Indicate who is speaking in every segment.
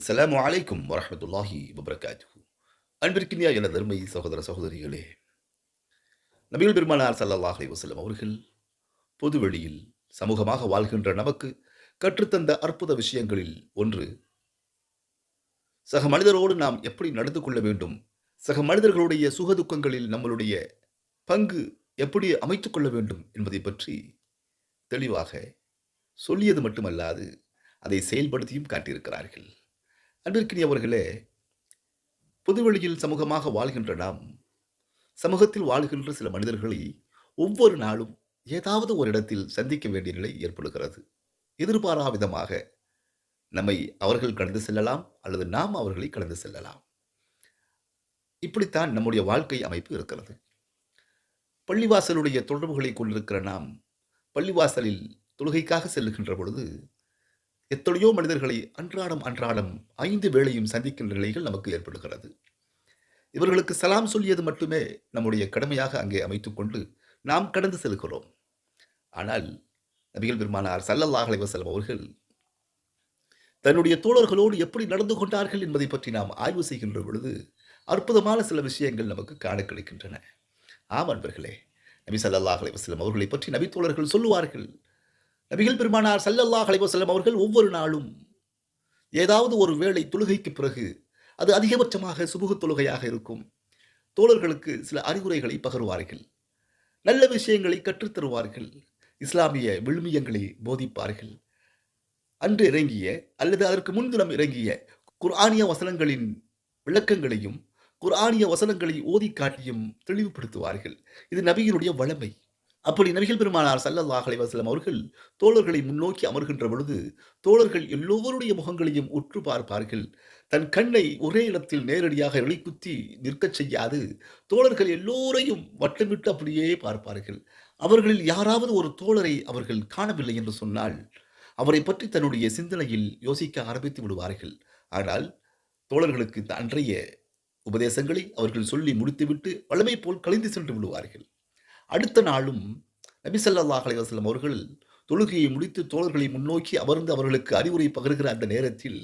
Speaker 1: அஸ்லாம் வலைக்கும் வரமத்துல்லாஹி வபரகாத்து அன்பிற்கினியா என தர்மை சகோதர சகோதரிகளே நபிகள் பெருமானார் சல்லாஹ் அலைஹி அவர்கள் பொதுவெளியில் சமூகமாக வாழ்கின்ற நமக்கு கற்றுத்தந்த அற்புத விஷயங்களில் ஒன்று சக மனிதரோடு நாம் எப்படி நடந்து கொள்ள வேண்டும் சக மனிதர்களுடைய சுகதுக்கங்களில் நம்மளுடைய பங்கு எப்படி அமைத்துக் கொள்ள வேண்டும் என்பதை பற்றி தெளிவாக சொல்லியது மட்டுமல்லாது அதை செயல்படுத்தியும் காட்டியிருக்கிறார்கள். அன்பிற்கினியவர்களே பொதுவெளியில் சமூகமாக வாழ்கின்ற நாம் சமூகத்தில் வாழ்கின்ற சில மனிதர்களை ஒவ்வொரு நாளும் ஏதாவது ஒரு இடத்தில் சந்திக்க வேண்டிய நிலை ஏற்படுகிறது. எதிர்பாரா விதமாக நம்மை அவர்கள் கடந்து செல்லலாம் அல்லது நாம் அவர்களை கடந்து செல்லலாம். இப்படித்தான் நம்முடைய வாழ்க்கை அமைப்பு இருக்கிறது. பள்ளிவாசலுடைய தொடர்புகளை கொண்டிருக்கிற நாம் பள்ளிவாசலில் தொழுகைக்காக செல்லுகின்ற பொழுது எத்தனையோ மனிதர்களை அன்றாடம் அன்றாடம் ஐந்து வேளையும் சந்திக்கின்ற நிலைகள் நமக்கு ஏற்படுகிறது. இவர்களுக்கு சலாம் சொல்லியது மட்டுமே நம்முடைய கடமையாக அங்கே அமைத்துக்கொண்டு நாம் கடந்து செல்கிறோம். ஆனால் நபிகள் பெருமானார் சல்லல்லாஹ் அலைஹி அவர்கள் தன்னுடைய தோழர்களோடு எப்படி நடந்து கொண்டார்கள் என்பதை பற்றி நாம் ஆய்வு செய்கின்ற பொழுது அற்புதமான சில விஷயங்கள் நமக்கு காண கிடைக்கின்றன. ஆம் அன்பர்களே நபி சல்லல்லாஹ் அலைஹி அவர்களை பற்றி நபி தோழர்கள் சொல்லுவார்கள். நபிகள் பெருமானார் சல்லல்லாஹ் அலைஹி அவர்கள் ஒவ்வொரு நாளும் ஏதாவது ஒரு வேளை தொழுகைக்கு பிறகு அது அதிகபட்சமாக சுபுக தொழுகையாக இருக்கும். தோழர்களுக்கு சில அறிவுரைகளை பகருவார்கள். நல்ல விஷயங்களை கற்றுத்தருவார்கள் இஸ்லாமிய விழுமியங்களை போதிப்பார்கள். அன்று இறங்கிய அல்லது அதற்கு முன்தினம் இறங்கிய குர்ஆனிய வசனங்களின் விளக்கங்களையும் குர்ஆனிய வசனங்களை ஓதி காட்டியும் தெளிவுபடுத்துவார்கள். இது நபியினுடைய வளமை. அப்படி நபிகள் பெருமானார் சல்லல்லாஹ் அலைஹி அவர்கள் தோழர்களை முன்னோக்கி அமர்கின்ற பொழுது தோழர்கள் எல்லோருடைய முகங்களையும் உற்று பார்ப்பார்கள். தன் கண்ணை ஒரே இடத்தில் நேரடியாக வெளிக்குத்தி நிற்கச் செய்யாது. தோழர்கள் எல்லோரையும் வட்டமிட்டு அப்படியே பார்ப்பார்கள். அவர்களில் யாராவது ஒரு தோழரை அவர்கள் காணவில்லை என்று சொன்னால் அவரை பற்றி தன்னுடைய சிந்தனையில் யோசிக்க ஆரம்பித்து விடுவார்கள். ஆனால் தோழர்களுக்கு இந்த அன்றைய உபதேசங்களை அவர்கள் சொல்லி முடித்துவிட்டு வளமை போல் கலைந்து சென்று விடுவார்கள். அடுத்த நாளும் நபி ஸல்லல்லாஹு அவர்கள் தொழுகையை முடித்து தோழர்களை முன்னோக்கி அமர்ந்து அவர்களுக்கு அறிவுரை பகிர்கிற அந்த நேரத்தில்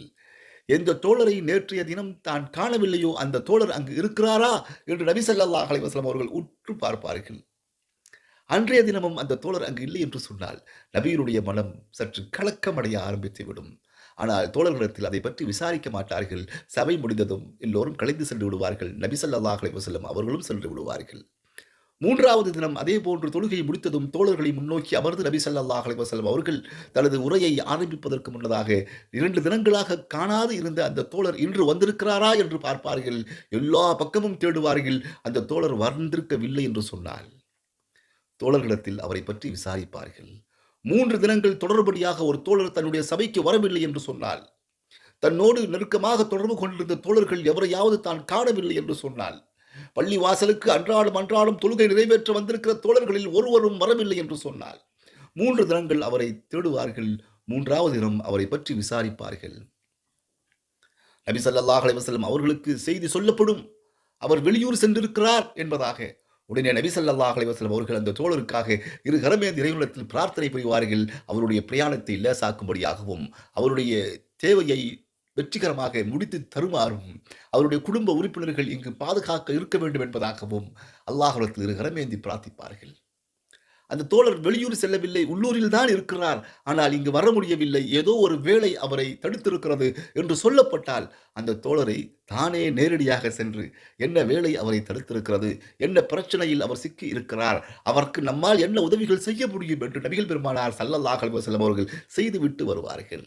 Speaker 1: எந்த தோழரை நேற்றைய தினம் தான் காணவில்லையோ அந்த தோழர் அங்கு இருக்கிறாரா? என்று நபி ஸல்லல்லாஹு அலைஹி அவர்கள் உற்று பார்ப்பார்கள். அன்றைய தினமும் அந்த தோழர் அங்கு இல்லை என்று சொன்னால் நபியினுடைய மனம் சற்று கலக்கமடைய ஆரம்பித்துவிடும். ஆனால் தோழர்களிடத்தில் அதை பற்றி விசாரிக்க மாட்டார்கள். சபை முடிந்ததும் எல்லோரும் கலைந்து சென்று விடுவார்கள். நபி ஸல்லல்லாஹு அவர்களும் சென்று விடுவார்கள். மூன்றாவது தினம் அதே போன்று தொழுகையை முடித்ததும் தோழர்களை முன்னோக்கி அமர்ந்து நபி ஸல்லல்லாஹு அலிவசல்லம் அவர்கள் தனது உரையை ஆரம்பிப்பதற்கு முன்னதாக இரண்டு தினங்களாக காணாது இருந்த அந்த தோழர் இன்று வந்திருக்கிறாரா என்று பார்ப்பார்கள். எல்லா பக்கமும் தேடுவார்கள். அந்த தோழர் வந்திருக்கவில்லை என்று சொன்னால் தோழர்களிடத்தில் அவரை பற்றி விசாரிப்பார்கள். மூன்று தினங்கள் தொடர்படியாக ஒரு தோழர் தன்னுடைய சபைக்கு வரவில்லை என்று சொன்னால் தன்னோடு நெருக்கமாக தொடர்பு கொண்டிருந்த தோழர்கள் எவரையாவது தான் காணவில்லை என்று சொன்னால் பள்ளி வாசலுக்கு அன்றாடம் அன்றாடம் தொழுகை நிறைவேற்ற வந்திருக்கிற தோழர்களில் ஒருவரும் வரவில்லை என்று சொன்னால் மூன்று தினங்கள் அவரை தேடுவார்கள் மூன்றாவது தினம் அவரை பற்றி விசாரிப்பார்கள். நபி சல்லாஹ் அலைஹி அவர்களுக்கு செய்தி சொல்லப்படும். அவர் வெளியூர் சென்றிருக்கிறார் என்பதாக உடனே நபி சல்லாஹ் அலைஹி அவர்கள் அந்த தோழருக்காக இரு கரமே இறைவனத்தில் பிரார்த்தனை புரிவார்கள். அவருடைய பிரயாணத்தை லேசாக்கும்படியாகவும் அவருடைய தேவையை வெற்றிகரமாக முடித்து தருமாறும் அவருடைய குடும்ப உறுப்பினர்கள் இங்கு பாதுகாக்க இருக்க வேண்டும் என்பதாகவும் அல்லாஹ்விடத்தில் இரு கரமேந்தி பிரார்த்திப்பார்கள். அந்த தோழர் வெளியூர் செல்லவில்லை உள்ளூரில் தான் இருக்கிறார். ஆனால் இங்கு வர முடியவில்லை. ஏதோ ஒரு வேலை அவரை தடுத்திருக்கிறது என்று சொல்லப்பட்டால் அந்த தோழரை தானே நேரடியாக சென்று என்ன வேலை அவரை தடுத்திருக்கிறது என்ன பிரச்சனையில் அவர் சிக்கி இருக்கிறார் அவருக்கு நம்மால் என்ன உதவிகள் செய்ய முடியும் என்று நபிகள் பெருமானார் சல்லல்லாஹல் செல்லம் அவர்கள் செய்துவிட்டு வருவார்கள்.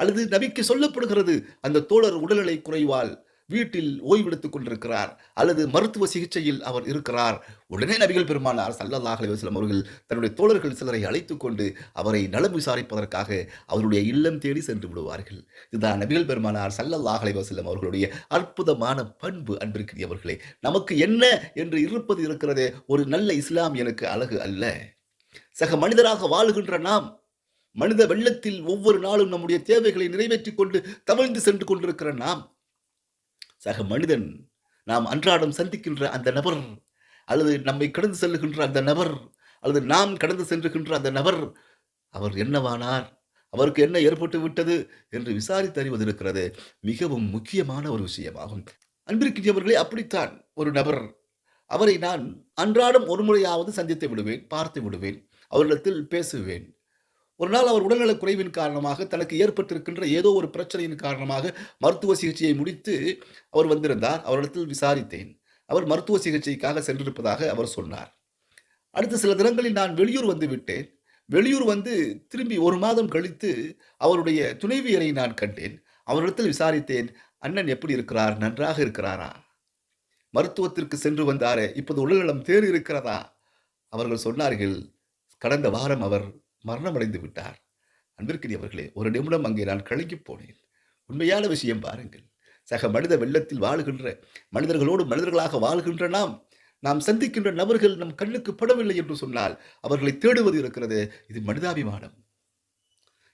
Speaker 1: அல்லது நபிக்கு சொல்லப்படுகிறது அந்த தோழர் உடல்நிலை குறைவால் வீட்டில் ஓய்வெடுத்துக் கொண்டிருக்கிறார் அல்லது மருத்துவ சிகிச்சையில் அவர் இருக்கிறார். உடனே நபிகள் பெருமானார் சல்லல்லாஹ் அலிவாஸ்லம் அவர்கள் தன்னுடைய தோழர்கள் சிலரை அழைத்து கொண்டு அவரை நலம் விசாரிப்பதற்காக அவருடைய இல்லம் தேடி சென்று விடுவார்கள். இதுதான் நபிகள் பெருமானார் சல்லல்லாஹ் அலிவாஸ்லம் அவர்களுடைய அற்புதமான பண்பு அன்பிற்குரியவர்களே. நமக்கு என்ன என்று இருப்பது இருக்கிறதே ஒரு நல்ல இஸ்லாம் எனக்கு அழகு அல்ல. சக மனிதராக வாழுகின்ற நாம் மனித வெள்ளத்தில் ஒவ்வொரு நாளும் நம்முடைய தேவைகளை நிறைவேற்றிக் கொண்டு தவழ்ந்து சென்று கொண்டிருக்கிற நாம் சக மனிதன் நாம் அன்றாடம் சந்திக்கின்ற அந்த நபர் அல்லது நம்மை கடந்து செல்லுகின்ற அந்த நபர் அல்லது நாம் கடந்து சென்றுகின்ற அந்த நபர் அவர் என்னவானார்? அவருக்கு என்ன ஏற்பட்டு விட்டது என்று விசாரித்து அறிவது இருக்கிறது மிகவும் முக்கியமான ஒரு விஷயமாகும். அன்பிருக்கின்றவர்களே அப்படித்தான் ஒரு நபர். அவரை நான் அன்றாடம் ஒரு முறையாவது சந்தித்து விடுவேன் பார்த்து விடுவேன் அவரிடத்தில் பேசுவேன். ஒரு நாள் அவர் உடல்நலக் குறைவின் காரணமாக தனக்கு ஏற்பட்டிருக்கின்ற ஏதோ ஒரு பிரச்சனையின் காரணமாக மருத்துவ சிகிச்சையை முடித்து அவர் வந்திருந்தார். அவரிடத்தில் விசாரித்தேன். அவர் மருத்துவ சிகிச்சைக்காக சென்றிருப்பதாக அவர் சொன்னார். அடுத்த சில தினங்களில் நான் வெளியூர் வந்து விட்டேன். வெளியூர் வந்து திரும்பி ஒரு மாதம் கழித்து அவருடைய துணைவியரை நான் கண்டேன். அவரிடத்தில் விசாரித்தேன். அண்ணன் எப்படி இருக்கிறார்? நன்றாக இருக்கிறாரா? மருத்துவத்திற்கு சென்று வந்தாரே இப்போது உடல்நலம் தேறி இருக்கிறதா அவர்கள் சொன்னார்கள் கடந்த வாரம் அவர் மரணமடைந்து விட்டார். அன்பிற்குரியவர்களே ஒரு நிமிடம் அங்கே நான் கலங்கி போனேன். உண்மையான விஷயம் பாருங்கள். சக மனித வெள்ளத்தில் வாழுகின்ற மனிதர்களோடு மனிதர்களாக வாழ்கின்ற நாம் நாம் சந்திக்கின்ற நபர்கள் நம் கண்ணுக்கு படவில்லை என்று சொன்னால் அவர்களை தேடுவது இருக்கிறது. இது மனிதாபிமானம்.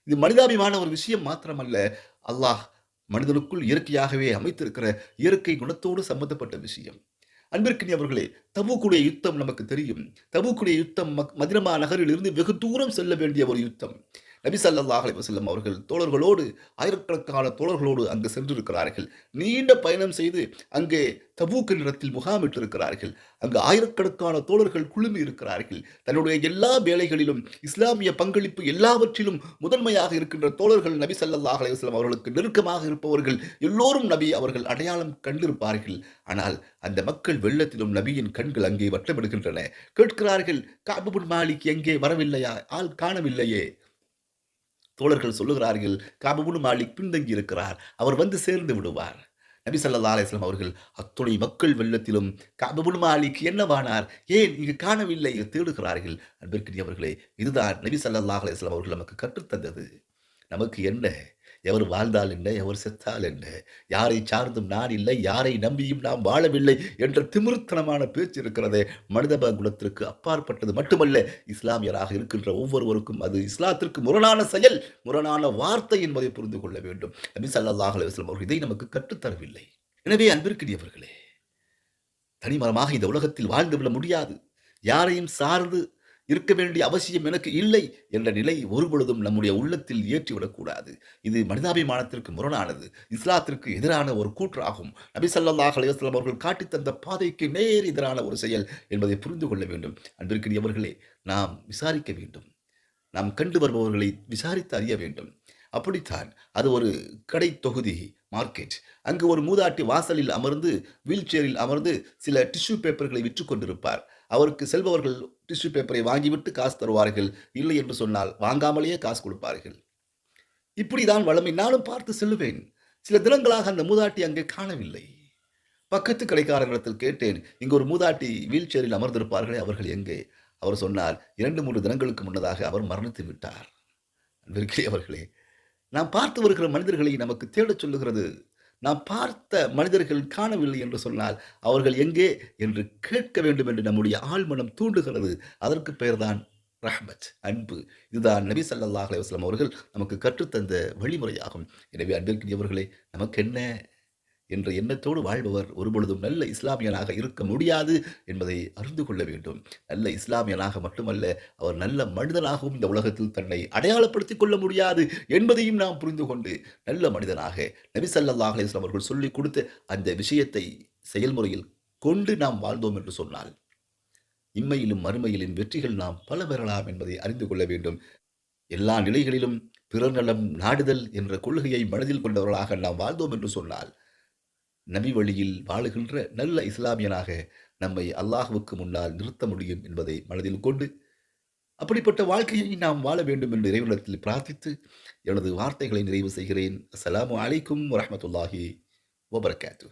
Speaker 1: இது மனிதாபிமான ஒரு விஷயம் மாத்திரமல்ல. அல்லாஹ் மனிதனுக்குள் இயற்கையாகவே அமைத்திருக்கிற இயற்கை குணத்தோடு சம்பந்தப்பட்ட விஷயம். அன்பிற்கினி அவர்களே தபுக்குடைய யுத்தம் நமக்கு தெரியும். தபுக்குடைய யுத்தம் மதினமா நகரில் இருந்து வெகு தூரம் செல்ல வேண்டிய ஒரு யுத்தம். நபி ஸல்லல்லாஹு அலைஹி அவர்கள் தோழர்களோடு ஆயிரக்கணக்கான தோழர்களோடு அங்கு சென்றிருக்கிறார்கள். நீண்ட பயணம் செய்து அங்கே தபூக்கு நிறத்தில் முகாமிட்டிருக்கிறார்கள் அங்கு ஆயிரக்கணக்கான தோழர்கள் குழுமி இருக்கிறார்கள். தன்னுடைய எல்லா வேலைகளிலும் இஸ்லாமிய பங்களிப்பு எல்லாவற்றிலும் முதன்மையாக இருக்கின்ற தோழர்கள் நபி சல்லாஹ் அலிவஸ்லாம் அவர்களுக்கு நெருக்கமாக இருப்பவர்கள் எல்லோரும் நபி அவர்கள் அடையாளம் கண்டிருப்பார்கள். ஆனால் அந்த மக்கள் வெள்ளத்திலும் நபியின் கண்கள் அங்கே வட்டமிடுகின்றன. கேட்கிறார்கள் காபுபுன் மாலிக் எங்கே வரவில்லையா? ஆள் காணவில்லையே. தோழர்கள் சொல்லுகிறார்கள் காபுபின் மாலிக் பின்தங்கி இருக்கிறார் அவர் வந்து சேர்ந்து விடுவார். நபி சல்லா அலிஸ்லாம் அவர்கள் அத்துணை மக்கள் வெள்ளத்திலும் காபுபின் மாலிக் என்னவானார்? ஏன் இங்கு காணவில்லை? தேடுகிறார்கள். தேடுகிறார்கள் அன்பிற்கினியவர்களே இதுதான் நபி சல்லா அலிஸ்லாம் அவர்கள் நமக்கு கற்றுத்தந்தது. நமக்கு என்ன எவர் வாழ்ந்தால் என்ன? எவர் செத்தால் என்ன? யாரை சார்ந்தும் நான் இல்லை யாரை நம்பியும் நாம் வாழவில்லை என்ற திமிர்த்தனமான பேச்சு இருக்கிறதே மனித குலத்திற்கு அப்பாற்பட்டது மட்டுமல்ல இஸ்லாமியராக இருக்கின்ற ஒவ்வொருவருக்கும் அது இஸ்லாத்திற்கு முரணான செயல் முரணான வார்த்தை என்பதை புரிந்து கொள்ள வேண்டும். நபி சல்லாஹ் அலுவலம் அவர்கள் இதை நமக்கு கற்றுத்தரவில்லை எனவே அன்பிற்கினியவர்களே தனிமரமாக இந்த உலகத்தில் வாழ்ந்து விட முடியாது. யாரையும் சார்ந்து இருக்க வேண்டிய அவசியம் எனக்கு இல்லை என்ற நிலை ஒருபொழுதும் நம்முடைய உள்ளத்தில் ஏற்றிவிடக்கூடாது. இது மனிதாபிமானத்திற்கு முரணானது. இஸ்லாத்திற்கு எதிரான ஒரு கூற்றாகும். நபி ஸல்லல்லாஹு அலைஹி அவர்கள் காட்டித் தந்த பாதைக்கு நேர் எதிரான ஒரு செயல் என்பதை புரிந்து கொள்ள வேண்டும். அன்பிற்குரியவர்களே நாம் விசாரிக்க வேண்டும். நாம் கண்டு வருபவர்களை விசாரித்து அறிய வேண்டும். அப்படித்தான் அது ஒரு கடை தொகுதி. மார்க்கெட் அங்கு ஒரு மூதாட்டி வாசலில் அமர்ந்து வீல் சேரில் அமர்ந்து சில டிஷ்யூ பேப்பர்களை விற்று கொண்டிருப்பார். அவருக்கு செல்பவர்கள் டிஷ்யூ பேப்பரை வாங்கிவிட்டு காசு தருவார்கள். இல்லை என்று சொன்னால் வாங்காமலேயே காசு கொடுப்பார்கள். இப்படிதான் வளமை நானும் பார்த்து செல்லுவேன். சில தினங்களாக அந்த மூதாட்டி அங்கே காணவில்லை. பக்கத்து கடைக்காரர்களிடத்தில் கேட்டேன் இங்கு ஒரு மூதாட்டி வீல் சேரில் அமர்ந்திருப்பார்களே அவர்கள் எங்கே? அவர் சொன்னார் இரண்டு மூன்று தினங்களுக்கு முன்னதாக அவர் மரணித்து விட்டார். அன்பிற்கே அவர்களே நாம் பார்த்து வருகிற மனிதர்களை நமக்கு தேடச் சொல்லுகிறது. நாம் பார்த்த மனிதர்கள் காணவில்லை என்று சொன்னால் அவர்கள் எங்கே என்று கேட்க வேண்டும் என்று நம்முடைய ஆழ்மனம் தூண்டுகிறது. அதற்கு பெயர்தான் ரஹ்மத் அன்பு. இதுதான் நபி சல்லாஹ் அலைஹி அவர்கள் நமக்கு கற்றுத்தந்த வழிமுறையாகும். எனவே அன்பிற்குரியவர்களே நமக்கு என்ன என்ற எண்ணத்தோடு வாழ்பவர் ஒருபொழுதும் நல்ல இஸ்லாமியனாக இருக்க முடியாது என்பதை அறிந்து கொள்ள வேண்டும். நல்ல இஸ்லாமியனாக மட்டுமல்ல அவர் நல்ல மனிதனாகவும் இந்த உலகத்தில் தன்னை அடையாளப்படுத்திக் கொள்ள முடியாது என்பதையும் நாம் புரிந்து கொண்டு நல்ல மனிதனாக நபி ஸல்லல்லாஹு அவர்கள் சொல்லிக் கொடுத்த அந்த விஷயத்தை செயல்முறையில் கொண்டு நாம் வாழ்ந்தோம் என்று சொன்னால் இம்மையிலும் மறுமையிலும் வெற்றிகள் நாம் பல பெறலாம் என்பதை அறிந்து கொள்ள வேண்டும். எல்லா நிலைகளிலும் பிறர் நலம் நாடுதல் என்ற கொள்கையை மனதில் கொண்டவர்களாக நாம் வாழ்ந்தோம் என்று சொன்னால் நபி வழியில் வாழுகின்ற நல்ல இஸ்லாமியனாக நம்மை அல்லாஹுவுக்கு முன்னால் நிறுத்த முடியும் என்பதை மனதில் கொண்டு அப்படிப்பட்ட வாழ்க்கையை நாம் வாழ வேண்டும் என்று இறைவனத்தில் பிரார்த்தித்து எனது வார்த்தைகளை நிறைவு செய்கிறேன். அஸ்லாம் அலைக்கும் வரமத்துல்லாஹி வபர்காத்து